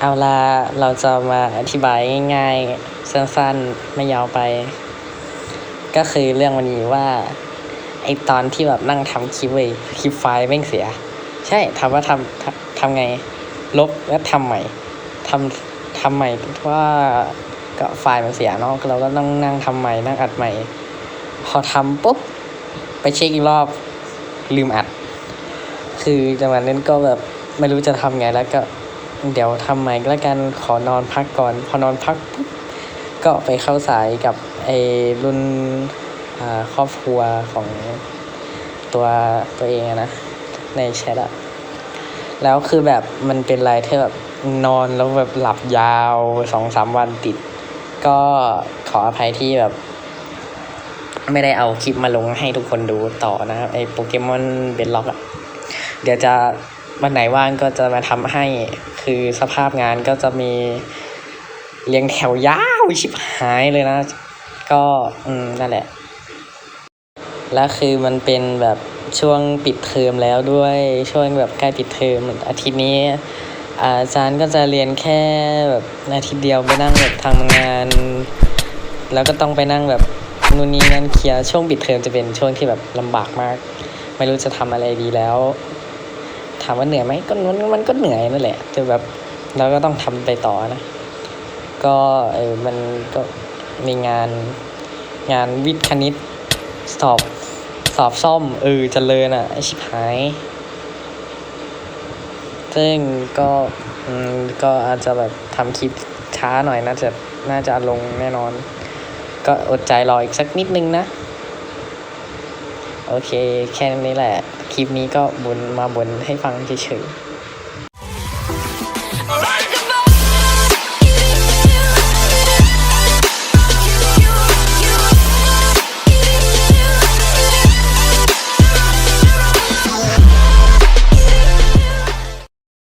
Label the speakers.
Speaker 1: เอาละเราจะมาอธิบายง่ายๆสั้นๆไม่ยาวไป ก็คือเรื่องวันนี้ว่าไอตอนที่แบบนั่งทำคลิปเว้ยคลิปไฟล์แม่งเสีย ใช่ถามว่าทำทำทำไง ลบแล้วทำใหม่ทำทำใหม่เพราะว่าก็ไฟล์มันเสียเนาะเราก็ต้องนั่งทำใหม่นั่งอัดใหม่ พอทำปุ๊บไปเช็คอีกรอบลืมอัด คือจังหวะนั้นก็แบบไม่รู้จะทำไงแล้วก็ เดี๋ยวทำใหม่แล้วกันขอนอนพักก่อน พอนอนพักปุ๊บก็ไปเข้าสายกับไอ้รุ่นอ่าครอบครัวของตัวตัวเองนะ ในแชทอะแล้วคือแบบมันเป็นไรที่แบบนอนแล้วแบบหลับยาวสองสามวันติด ก็ขออภัยที่แบบ ไม่ได้เอาคลิปมาลงให้ทุกคนดูต่อนะครับไอ้โปเกมอนเบนล็อกอะเดี๋ยวจะ วันไหนว่างก็จะมาทำให้ คือสภาพงานก็จะมีเรียงแถวยาวชิบหายเลยนะ ก็อืมนั่นแหละ แล้วคือมันเป็นแบบช่วงปิดเทอมแล้วด้วยช่วงแบบใกล้ปิดเทอมอาทิตย์นี้อาจารย์ก็จะเรียนแค่แบบอาทิตย์เดียวไปนั่งแบบทำงาน แล้วก็ต้องไปนั่งแบบนู่นนี่นั่นเคลียร์ช่วงปิดเทอมจะเป็นช่วงที่แบบลำบากมาก ไม่รู้จะทำอะไรดีแล้ว ถามว่าเหนื่อยไหมก็มันมันก็เหนื่อยนั่นแหละแต่แบบเราก็ต้องทำไปต่อนะ ก็เออมันก็มีงานงานวิทย์คณิต สอบสอบซ่อมเออเจริญอะไอชิบหายซึ่งก็อืมก็อาจจะแบบทำคลิปช้าหน่อยน่าจะน่าจะลงแน่นอน ก็อดใจรออีกสักนิดนึงนะ โอเค แค่นี้แหละ คลิปนี้ก็บนมาบนให้ฟังเฉยๆ